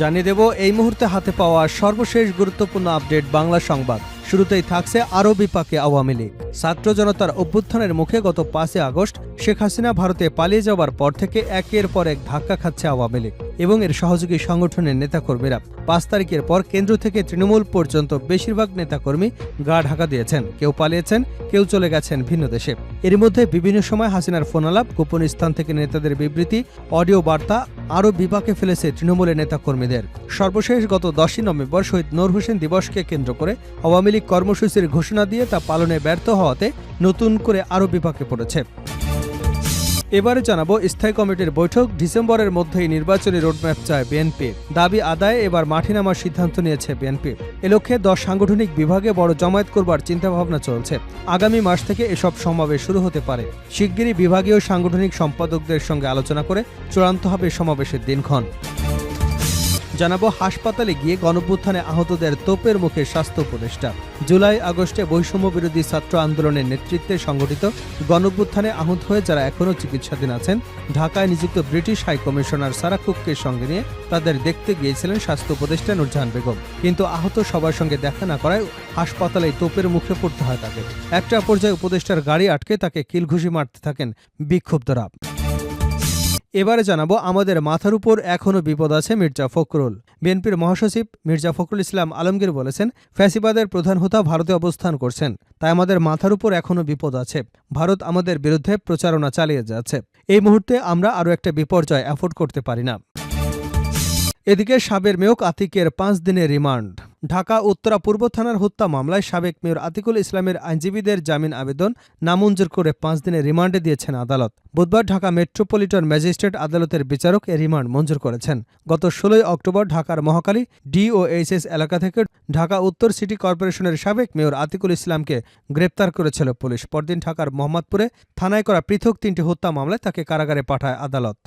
জানিয়ে দেব, এই মুহূর্তে হাতে পাওয়া সর্বশেষ গুরুত্বপূর্ণ আপডেট বাংলা সংবাদ। শুরুতেই থাকছে আরও বিপাকে আওয়ামী লীগ। ছাত্র জনতার অভ্যুত্থানের মুখে গত পাঁচই আগস্ট শেখ হাসিনা ভারতে পালিয়ে যাওয়ার পর থেকে একের পর এক ধাক্কা খাচ্ছে আওয়ামী লীগ। এবং এর সহযোগী সংগঠনের নেতাকর্মীরা পাঁচ তারিখের পর কেন্দ্র থেকে তৃণমূল পর্যন্ত বেশিরভাগ নেতাকর্মী গা ঢাকা দিয়েছেন। কেউ পালিয়েছেন, কেউ চলে গেছেন ভিন্ন দেশে। এর মধ্যে বিভিন্ন সময় হাসিনার ফোনালাপ, গোপন স্থান থেকে নেতাদের বিবৃতি, অডিও বার্তা আরও বিপাকে ফেলেছে তৃণমূলের নেতাকর্মীদের। সর্বশেষ গত দশই নভেম্বর শহীদ নূর হোসেন দিবসকে কেন্দ্র করে আওয়ামী লীগ কর্মসূচির ঘোষণা দিয়ে তা পালনে ব্যর্থ হওয়াতে নতুন করে আরও বিপাকে পড়েছে। এবারে জানাব স্থায়ী কমিটির বৈঠক। ডিসেম্বরের মধ্যেই নির্বাচনী রোডম্যাপ চায় বিএনপি। দাবি আদায়ে এবার মাঠে নামার সিদ্ধান্ত নিয়েছে বিএনপি। এ লক্ষ্যে দশ সাংগঠনিক বিভাগে বড় জমায়েত করবার চিন্তাভাবনা চলছে। আগামী মাস থেকে এসব সমাবেশ শুরু হতে পারে। শিগগিরই বিভাগীয় সাংগঠনিক সম্পাদকদের সঙ্গে আলোচনা করে চূড়ান্ত হবে সমাবেশের দিনক্ষণ। জানাব, হাসপাতালে গিয়ে গণভ্যুত্থানে আহতদের তোপের মুখে স্বাস্থ্য উপদেষ্টা। জুলাই আগস্টে বৈষম্য বিরোধী ছাত্র আন্দোলনের নেতৃত্বে সংগঠিত গণভ্যুত্থানে আহত হয়ে যারা এখনও চিকিৎসাধীন আছেন, ঢাকায় নিযুক্ত ব্রিটিশ হাই কমিশনার সারা কুককে সঙ্গে নিয়ে তাদের দেখতে গিয়েছিলেন স্বাস্থ্য উপদেষ্টা নুরজাহান বেগম। কিন্তু আহত সবার সঙ্গে দেখা না করায় হাসপাতালে তোপের মুখে পড়তে হয় তাকে একটা পর্যায়ে উপদেষ্টার গাড়ি আটকে তাকে কিলঘুষি মারতে থাকেন বিক্ষুব্ধরা। এবারে জানাব আমাদের মাথার উপর এখনও বিপদ আছে মির্জা ফখরুল। বিএনপির মহাসচিব মির্জা ফখরুল ইসলাম আলমগীর বলেছেন, ফ্যাসিবাদের প্রধান হোতা ভারতে অবস্থান করছেন, তাই আমাদের মাথার উপর এখনও বিপদ আছে। ভারত আমাদের বিরুদ্ধে প্রচারণা চালিয়ে যাচ্ছে। এই মুহূর্তে আমরা আরও একটা বিপর্যয় অ্যাফোর্ড করতে পারি না। এদিকে সাবের মেয়ক আতিকের পাঁচ দিনের রিমান্ড। ঢাকা উত্তরা পূর্ব থানার হত্যা মামলায় সাবেক মেয়র আতিকুল ইসলামের আইনজীবীদের জামিন আবেদন নামঞ্জুর করে পাঁচ দিনের রিমান্ডে দিয়েছেন আদালত। বুধবার ঢাকা মেট্রোপলিটন ম্যাজিস্ট্রেট আদালতের বিচারক এ রিমান্ড মঞ্জুর করেছেন। গত ষোলোই অক্টোবর ঢাকার মহাকালী ডিওএইচএস এলাকা থেকে ঢাকা উত্তর সিটি কর্পোরেশনের সাবেক মেয়র আতিকুল ইসলামকে গ্রেপ্তার করেছিল পুলিশ। পরদিন ঢাকার মোহাম্মদপুরে থানায় করা পৃথক তিনটি হত্যা মামলায় তাকে কারাগারে পাঠায় আদালত।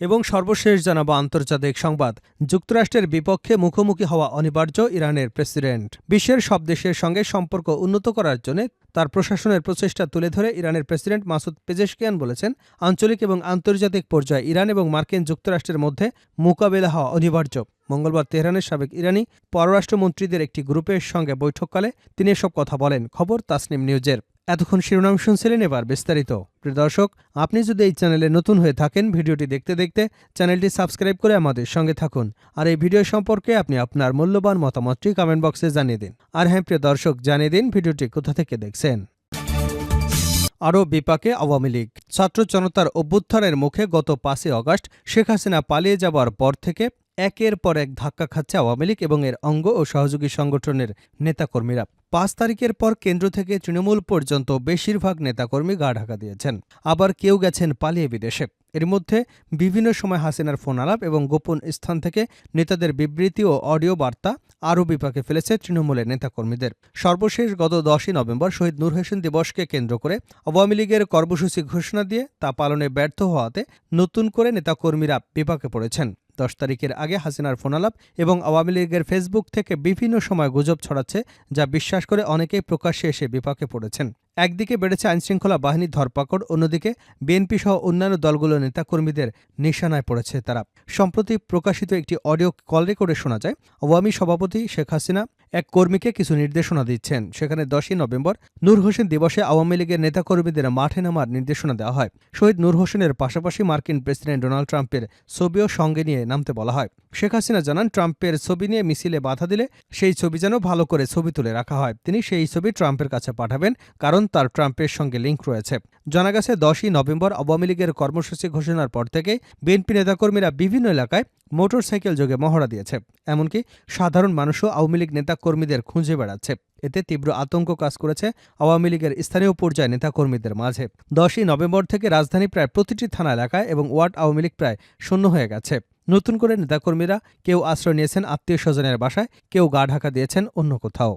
এবং সর্বশেষ জানাব আন্তর্জাতিক সংবাদ। যুক্তরাষ্ট্রের বিপক্ষে মুখোমুখি হওয়া অনিবার্য ইরানের প্রেসিডেন্ট। বিশ্বের সব দেশের সঙ্গে সম্পর্ক উন্নত করার জন্য তার প্রশাসনের প্রচেষ্টা তুলে ধরে ইরানের প্রেসিডেন্ট মাসুদ পেজেশকিয়ান বলেছেন, আঞ্চলিক এবং আন্তর্জাতিক পর্যায়ে ইরান এবং মার্কিন যুক্তরাষ্ট্রের মধ্যে মোকাবেলা হওয়া অনিবার্য। মঙ্গলবার তেহরানের সাবেক ইরানি পররাষ্ট্রমন্ত্রীদের একটি গ্রুপের সঙ্গে বৈঠককালে তিনি এসব কথা বলেন। খবর তাসনিম নিউজের। এতক্ষণ শিরোনাম শুনছিলেন এবার বিস্তারিত। প্রিয় দর্শক, আপনি যদি এই চ্যানেলে নতুন হয়ে থাকেন, ভিডিওটি দেখতে দেখতে চ্যানেলটি সাবস্ক্রাইব করে আমাদের সঙ্গে থাকুন। আর এই ভিডিও সম্পর্কে আপনি আপনার মূল্যবান মতামতটি কমেন্ট বক্সে জানিয়ে দিন। আর হ্যাঁ প্রিয় দর্শক, জানিয়ে দিন ভিডিওটি কোথা থেকে দেখছেন। আরও বিপাকে আওয়ামী লীগ। ছাত্র জনতার অভ্যুত্থানের মুখে গত পাঁচই অগস্ট শেখ হাসিনা পালিয়ে যাবার পর থেকে একের পর এক ধাক্কা খাচ্ছে আওয়ামী লীগ এবং এর অঙ্গ ও সহযোগী সংগঠনের নেতাকর্মীরা। পাঁচ তারিখের পর কেন্দ্র থেকে তৃণমূল পর্যন্ত বেশিরভাগ নেতাকর্মী গা ঢাকা দিয়েছেন। আবার কেউ গেছেন পালিয়ে বিদেশে। এর মধ্যে বিভিন্ন সময় হাসিনার ফোন আলাপ এবং গোপন স্থান থেকে নেতাদের বিবৃতি ও অডিও বার্তা আরও বিপাকে ফেলেছে তৃণমূলের নেতাকর্মীদের। সর্বশেষ গত দশই নভেম্বর শহীদ নূর হোসেন দিবসকে কেন্দ্র করে আওয়ামী লীগের কর্মসূচি ঘোষণা দিয়ে তা পালনে ব্যর্থ হওয়াতে নতুন করে নেতাকর্মীরা বিপাকে পড়েছেন। দশ তারিখের আগে হাসিনার ফোনালাপ এবং আওয়ামী লীগের ফেসবুক থেকে বিভিন্ন সময় গুজব ছড়াচ্ছে, যা বিশ্বাস করে অনেকেই প্রকাশ্যে এসে বিপাকে পড়েছেন। একদিকে বেড়েছে আইনশৃঙ্খলা বাহিনীর ধরপাকড়, অন্যদিকে বিএনপি সহ অন্যান্য দলগুলোর নেতাকর্মীদের নিশানায় পড়েছে তারা। সম্প্রতি প্রকাশিত একটি অডিও কল রেকর্ডে শোনা যায়, আওয়ামী সভাপতি শেখ হাসিনা এক কর্মীকে কিছু নির্দেশনা দিচ্ছেন। সেখানে দশই নভেম্বর নূর হোসেন দিবসে আওয়ামী লীগের নেতাকর্মীদের মাঠে নামার নির্দেশনা দেওয়া হয়। শহীদ নূর হোসেনের পাশাপাশি মার্কিন প্রেসিডেন্ট ডোনাল্ড ট্রাম্পের ছবিও সঙ্গে নিয়ে নামতে বলা হয়। শেখ হাসিনা জানান, ট্রাম্পের ছবি নিয়ে মিছিলে বাধা দিলে সেই ছবি যেন ভালো করে ছবি তুলে রাখা হয়। তিনি সেই ছবি ট্রাম্পের কাছে পাঠাবেন, কারণ তার ট্রাম্পের সঙ্গে লিঙ্ক রয়েছে। জানা গেছে, দশই নভেম্বর আওয়ামী লীগের কর্মসূচি ঘোষণার পর থেকে বিএনপি নেতাকর্মীরা বিভিন্ন এলাকায় মোটরসাইকেল যোগে মহড়া দিয়েছে। এমনকি সাধারণ মানুষও আওয়ামী লীগ নেতাকর্মীদের খুঁজে বেড়াচ্ছে। এতে তীব্র আতঙ্ক কাজ করেছে আওয়ামী লীগের স্থানীয় পর্যায়ে নেতাকর্মীদের মাঝে। দশই নভেম্বর থেকে রাজধানী প্রায় প্রতিটি থানা এলাকায় এবং ওয়ার্ড আওয়ামী লীগ প্রায় শূন্য হয়ে গেছে। নতুন করে নেতাকর্মীরা কেউ আশ্রয় নিয়েছেন আত্মীয় স্বজনের বাসায়, কেউ গা ঢাকা দিয়েছেন অন্য কোথাও।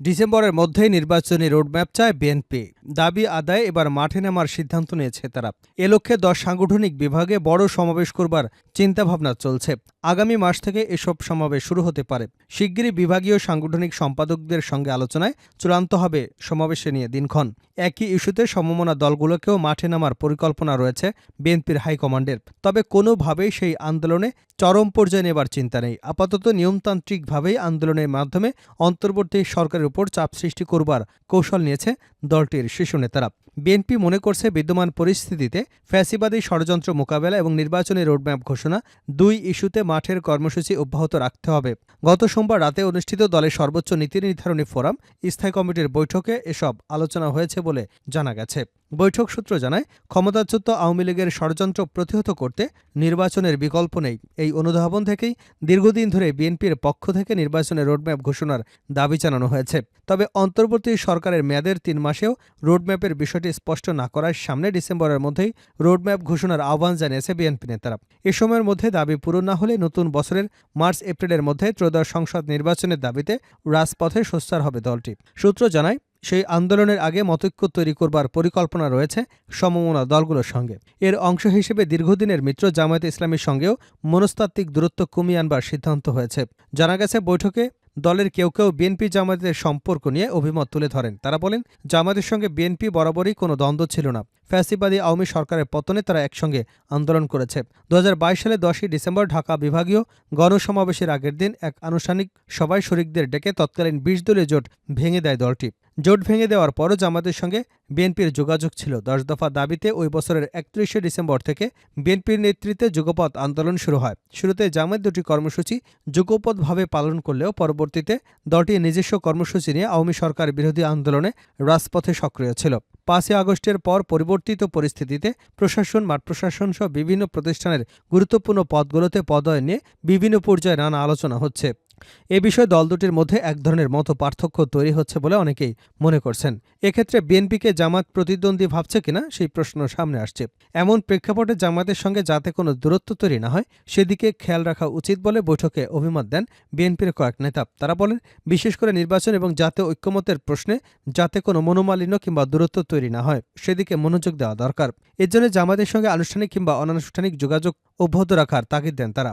ডিসেম্বরের মধ্যেই নির্বাচনী রোডম্যাপ চায় বিএনপি। দাবি আদায় এবার মাঠে নামার সিদ্ধান্ত নিয়েছে তারা। এ লক্ষ্যে দশ সাংগঠনিক বিভাগে বড় সমাবেশ করবার চিন্তাভাবনা চলছে। আগামী মাস থেকে এসব সমাবেশ শুরু হতে পারে। শিগগিরই বিভাগীয় সাংগঠনিক সম্পাদকদের সঙ্গে আলোচনায় চূড়ান্ত হবে সমাবেশে নিয়ে দিনক্ষণ। একই ইস্যুতে সমমনা দলগুলোকেও মাঠে নামার পরিকল্পনা রয়েছে বিএনপির হাইকমান্ডের। তবে কোনোভাবেই সেই আন্দোলনে চরম পর্যায়ে নেবার চিন্তা নেই। আপাতত নিয়মতান্ত্রিকভাবেই আন্দোলনের মাধ্যমে অন্তর্বর্তী সরকারের উপর চাপ সৃষ্টি করবার কৌশল নিয়েছে দলটির শীর্ষ নেতারা। বিএনপি মনে করছে বিদ্যমান পরিস্থিতিতে ফ্যাসিবাদী ষড়যন্ত্র মোকাবেলা এবং নির্বাচনী রোডম্যাপ ঘোষণা দুই ইস্যুতে মাঠের কর্মসূচি অব্যাহত রাখতে হবে। গত সোমবার রাতে অনুষ্ঠিত দলের সর্বোচ্চ নীতি নির্ধারণী ফোরাম, স্থায়ী কমিটির বৈঠকে এসব আলোচনা হয়েছে বলে জানা গেছে। বৈঠক সূত্র জানায়, ক্ষমতাচ্যুত আওয়ামী লীগের ষড়যন্ত্র প্রতিহত করতে নির্বাচনের বিকল্প নেই। এই অনুধাবন থেকেই দীর্ঘদিন ধরে বিএনপির পক্ষ থেকে নির্বাচনের রোডম্যাপ ঘোষণার দাবি জানানো হয়েছে। তবে অন্তর্বর্তী সরকারের মেয়াদের তিন মাসেও রোডম্যাপের বিষয়টি স্পষ্ট না করার সামনে ডিসেম্বরের মধ্যেই রোডম্যাপ ঘোষণার আহ্বান জানিয়েছে বিএনপি নেতারা। এ সময়ের মধ্যে দাবি পূরণ না হলে নতুন বছরের মার্চ, এপ্রিলের মধ্যে ত্রয়োদশ সংসদ নির্বাচনের দাবিতে রাজপথে সোচ্চার হবে দলটি। সূত্র জানায় সেই আন্দোলনের আগে মতৈক্য তৈরি করবার পরিকল্পনা রয়েছে সমমনা দলগুলোর সঙ্গে। এর অংশ হিসেবে দীর্ঘদিনের মিত্র জামায়াত ইসলামীর সঙ্গেও মনস্তাত্ত্বিক দূরত্ব কমিয়ে আনবার সিদ্ধান্ত হয়েছে। জানা গেছে, বৈঠকে দলের কেউ কেউ বিএনপি জামায়াতের সম্পর্ক নিয়ে অভিমত তুলে ধরেন। তারা বলেন, জামায়াতের সঙ্গে বিএনপি বরাবরই কোনো দ্বন্দ্ব ছিল না। ফ্যাসিবাদী আওয়ামী সরকারের পতনে তারা একসঙ্গে আন্দোলন করেছে। দু হাজার বাইশ সালে দশই ডিসেম্বর ঢাকা বিভাগীয় গণসমাবেশের আগের দিন এক আনুষ্ঠানিক সভায় শরিকদের ডেকে তৎকালীন বিশ দলীয় জোট ভেঙে দেয় দলটি। জোট ভেঙে দেওয়ার পরও জামাতের সঙ্গে বিএনপির যোগাযোগ ছিল। দশ দফা দাবিতে ওই বছরের একত্রিশে ডিসেম্বর থেকে বিএনপির নেতৃত্বে যুগপথ আন্দোলন শুরু হয়। শুরুতে জামাত দুটি কর্মসূচি যুগপথভাবে পালন করলেও পরবর্তীতে দলটি নিজস্ব কর্মসূচি নিয়ে আওয়ামী সরকার বিরোধী আন্দোলনে রাজপথে সক্রিয় ছিল। পাঁচই আগস্টের পর পরিবর্তিত পরিস্থিতিতে প্রশাসন, মাঠ প্রশাসন সহ বিভিন্ন প্রতিষ্ঠানের গুরুত্বপূর্ণ পদগুলোতে পদয় নিয়ে বিভিন্ন পর্যায়ে নানা আলোচনা হচ্ছে। এ বিষয়ে দল দুটির মধ্যে এক ধরনের মতো পার্থক্য তৈরি হচ্ছে বলে অনেকেই মনে করছেন। এক্ষেত্রে বিএনপিকে জামাত প্রতিদ্বন্দ্বী ভাবছে কিনা সেই প্রশ্ন সামনে আসছে। এমন প্রেক্ষাপটে জামাতের সঙ্গে যাতে কোনো দূরত্ব তৈরি না হয়, সেদিকে খেয়াল রাখা উচিত বলে বৈঠকে অভিমত দেন বিএনপির কয়েক নেতা। তারা বলেন, বিশেষ করে নির্বাচন এবং জাতীয় ঐক্যমতের প্রশ্নে যাতে কোনো মনোমালিন্য কিংবা দূরত্ব তৈরি না হয়, সেদিকে মনোযোগ দেওয়া দরকার। এর জন্য জামাতের সঙ্গে আনুষ্ঠানিক কিংবা অনানুষ্ঠানিক যোগাযোগ অব্যাহত রাখার তাগিদ দেন তারা।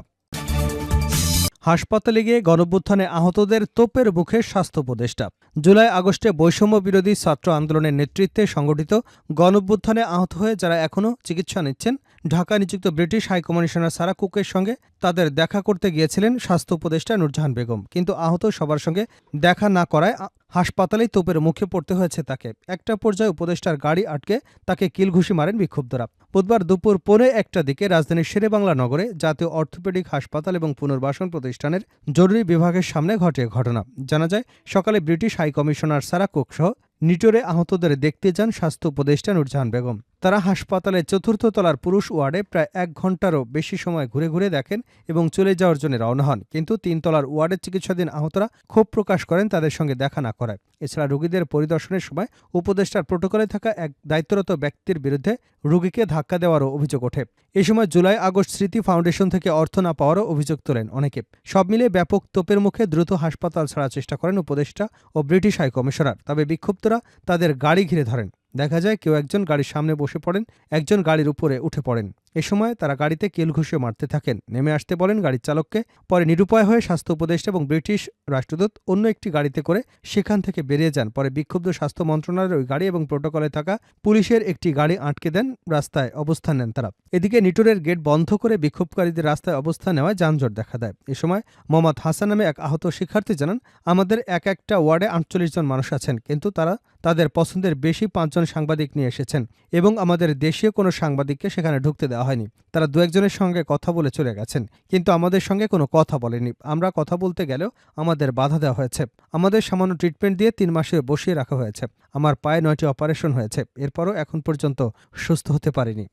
হাসপাতালে গিয়ে গণভ্যুত্থানে আহতদের তোপের মুখে স্বাস্থ্য উপদেষ্টা। জুলাই আগস্টে বৈষম্য বিরোধী ছাত্র আন্দোলনের নেতৃত্বে সংগঠিত গণভ্যুত্থানে আহত হয়ে যারা এখনও চিকিৎসা নিচ্ছেন, ঢাকা নিযুক্ত ব্রিটিশ হাইকমিশনার সারা কুকের সঙ্গে তাদের দেখা করতে গিয়েছিলেন স্বাস্থ্য উপদেষ্টা নূরজাহান বেগম। কিন্তু আহত সবার সঙ্গে দেখা না করায় হাসপাতালেই তোপের মুখে পড়তে হয়েছে তাকে। একটা পর্যায়ে উপদেষ্টার গাড়ি আটকে তাকে কিলঘুষি মারেন বিক্ষুব্ধরা। বুধবার দুপুর পৌনে একটা দিকে রাজধানীর শেরেবাংলা নগরে জাতীয় অর্থোপেডিক হাসপাতাল এবং পুনর্বাসন প্রতিষ্ঠানের জরুরি বিভাগের সামনে ঘটে ঘটনা। জানা যায়, সকালে ব্রিটিশ হাইকমিশনার সারা কুক সহ নিটোরে আহতদের দেখতে যান স্বাস্থ্য উপদেষ্টা নুরজাহান বেগম। তারা হাসপাতালের চতুর্থ তলার পুরুষ ওয়ার্ডে প্রায় এক ঘন্টারও বেশি সময় ঘুরে ঘুরে দেখেন এবং চলে যাওয়ার জন্য রওনা হন। কিন্তু তিন তলার ওয়ার্ডের চিকিৎসাধীন আহতরা ক্ষোভ প্রকাশ করেন তাদের সঙ্গে দেখা না করায়। এছাড়া রোগীদের পরিদর্শনের সময় উপদেষ্টার প্রোটোকলে থাকা এক দায়িত্বরত ব্যক্তির বিরুদ্ধে রোগীকে ধাক্কা দেওয়ারও অভিযোগ ওঠে। এ সময় জুলাই আগস্ট স্মৃতি ফাউন্ডেশন থেকে অর্থ না পাওয়ারও অভিযোগ তোলেন অনেকে। সব মিলে ব্যাপক তোপের মুখে দ্রুত হাসপাতাল ছাড়ার চেষ্টা করেন উপদেষ্টা ও ব্রিটিশ হাইকমিশনার। তবে বিক্ষুব্ধরা তাদের গাড়ি ঘিরে ধরেন। দেখা যায় কেউ একজন গাড়ির সামনে বসে পড়েন একজন গাড়ির উপরে উঠে পড়েন। এ সময় তারা গাড়িতে কেল ঘুষে মারতে থাকেন। নেমে আসতে বলেন গাড়ির চালককে। পরে নিরুপায় হয়ে স্বাস্থ্য উপদেষ্টা এবং ব্রিটিশ রাষ্ট্রদূত অন্য একটি গাড়িতে করে সেখান থেকে বেরিয়ে যান। পরে বিক্ষুব্ধ স্বাস্থ্য মন্ত্রণালয়ের ওই গাড়ি এবং প্রোটোকলে থাকা পুলিশের একটি গাড়ি আটকে দেন। রাস্তায় অবস্থান নেন তারা। এদিকে নিটোরের গেট বন্ধ করে বিক্ষোভকারীদের রাস্তায় অবস্থান নেওয়ায় যানজট দেখা দেয়। এ সময় মোহাম্মদ হাসান নামে এক আহত শিক্ষার্থী জানান, আমাদের এক একটা ওয়ার্ডে আটচল্লিশ জন মানুষ আছেন, কিন্তু তারা তাদের পছন্দের বেশি পাঁচজন সাংবাদিক নিয়ে এসেছেন এবং আমাদের দেশীয় কোনো সাংবাদিককে সেখানে ঢুকতে দেওয়া হয়নি। তারা দু একজনের সঙ্গে কথা বলে চলে গেছেন। কিন্তু আমাদের সঙ্গে কোনো কথা বলেনি। আমরা কথা বলতে গেলেও আমাদের বাধা দেওয়া হয়েছে। আমাদের সামান্য ট্রিটমেন্ট দিয়ে তিন মাসে বসিয়ে রাখা হয়েছে। আমার পায়ে নয়টি অপারেশন হয়েছে। এরপরও এখন পর্যন্ত সুস্থ হতে পারিনি।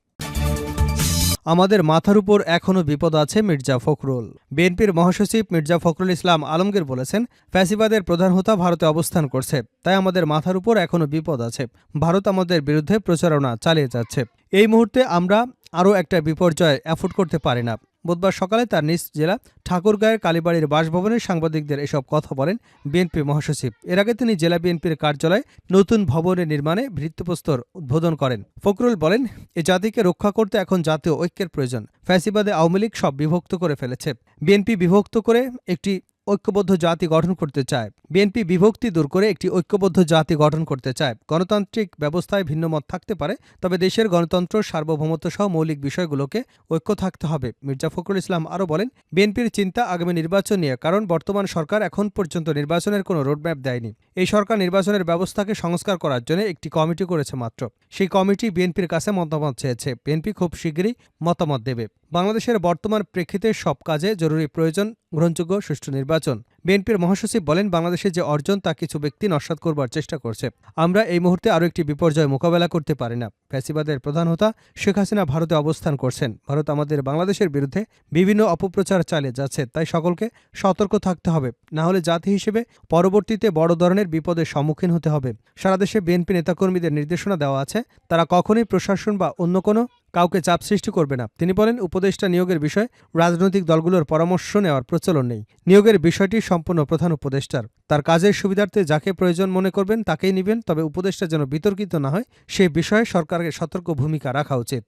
আমাদের মাথার উপর এখনও বিপদ আছে মির্জা ফখরুল। বিএনপির মহাসচিব মির্জা ফখরুল ইসলাম আলমগীর বলেছেন, ফ্যাসিবাদের প্রধান হোতা ভারতে অবস্থান করছে, তাই আমাদের মাথার উপর এখনও বিপদ আছে। ভারত আমাদের বিরুদ্ধে প্রচারণা চালিয়ে যাচ্ছে। এই মুহূর্তে আমরা আরও একটা বিপর্যয় অ্যাফোর্ড করতে পারি না। বুধবার সকালে তার নিজ জেলা ঠাকুরগাঁয়ের কালীবাড়ির বাসভবনে সাংবাদিকদের এসব কথা বলেন বিএনপি মহাসচিব। এর আগে তিনি জেলা বিএনপির কার্যালয়ে নতুন ভবনের নির্মাণে ভিত্তিপ্রস্তর উদ্বোধন করেন। ফখরুল বলেন, এ জাতিকে রক্ষা করতে এখন জাতীয় ঐক্যের প্রয়োজন। ফ্যাসিবাদে আওয়ামী লীগ সব বিভক্ত করে ফেলেছে। বিএনপি বিভক্ত করে একটি ঐক্যবদ্ধ জাতি গঠন করতে চায়। বিএনপি বিভক্তি দূর করে একটি ঐক্যবদ্ধ জাতি গঠন করতে চায়। গণতান্ত্রিক ব্যবস্থায় ভিন্নমত থাকতে পারে, তবে দেশের গণতন্ত্র সার্বভৌমত্ব সহ মৌলিক বিষয়গুলোকে ঐক্য থাকতে হবে, মির্জা ফখরুল ইসলাম আরও বলেন। বিএনপির চিন্তা আগামী নির্বাচন নিয়ে, কারণ বর্তমান সরকার এখন পর্যন্ত নির্বাচনের কোনো রোডম্যাপ দেয়নি। এই সরকার নির্বাচনের ব্যবস্থাকে সংস্কার করার জন্য একটি কমিটি করেছে মাত্র। সেই কমিটি বিএনপির কাছে মতামত চেয়েছে। বিএনপি খুব শীঘ্রই মতামত দেবে। বাংলাদেশের বর্তমান প্রেক্ষিতে সব কাজে জরুরি প্রয়োজন গ্রহণযোগ্য সুষ্ঠু নির্বাচন। বিএনপির মহাসচিব বলেন, বাংলাদেশে যে অর্জন, তা কিছু ব্যক্তি নস্বাত করবার চেষ্টা করছে। আমরা এই মুহূর্তে আরও একটি বিপর্যয় মোকাবেলা করতে পারি না। ফ্যাসিবাদের প্রধান হোতা শেখ হাসিনা ভারতে অবস্থান করছেন। ভারত আমাদের বাংলাদেশের বিরুদ্ধে বিভিন্ন অপপ্রচার চালিয়ে যাচ্ছে, তাই সকলকে সতর্ক থাকতে হবে। না হলে জাতি হিসেবে পরবর্তীতে বড় ধরনের বিপদের সম্মুখীন হতে হবে। সারা দেশে বিএনপি নেতাকর্মীদের নির্দেশনা দেওয়া আছে, তারা কখনোই প্রশাসন বা অন্য কোনো কাউকে চাপ সৃষ্টি করবে না। তিনি বলেন, উপদেষ্টা নিয়োগের বিষয়ে রাজনৈতিক দলগুলোর পরামর্শ নেওয়ার প্রচলন নেই। নিয়োগের বিষয়টি সম্পূর্ণ প্রধান উপদেষ্টার। তার কাজের সুবিধার্থে যাকে প্রয়োজন মনে করবেন তাকেই নেবেন, তবে উপদেষ্টা যেন বিতর্কিত না হয়, সে বিষয়ে সরকারকে সতর্ক ভূমিকা রাখা উচিত।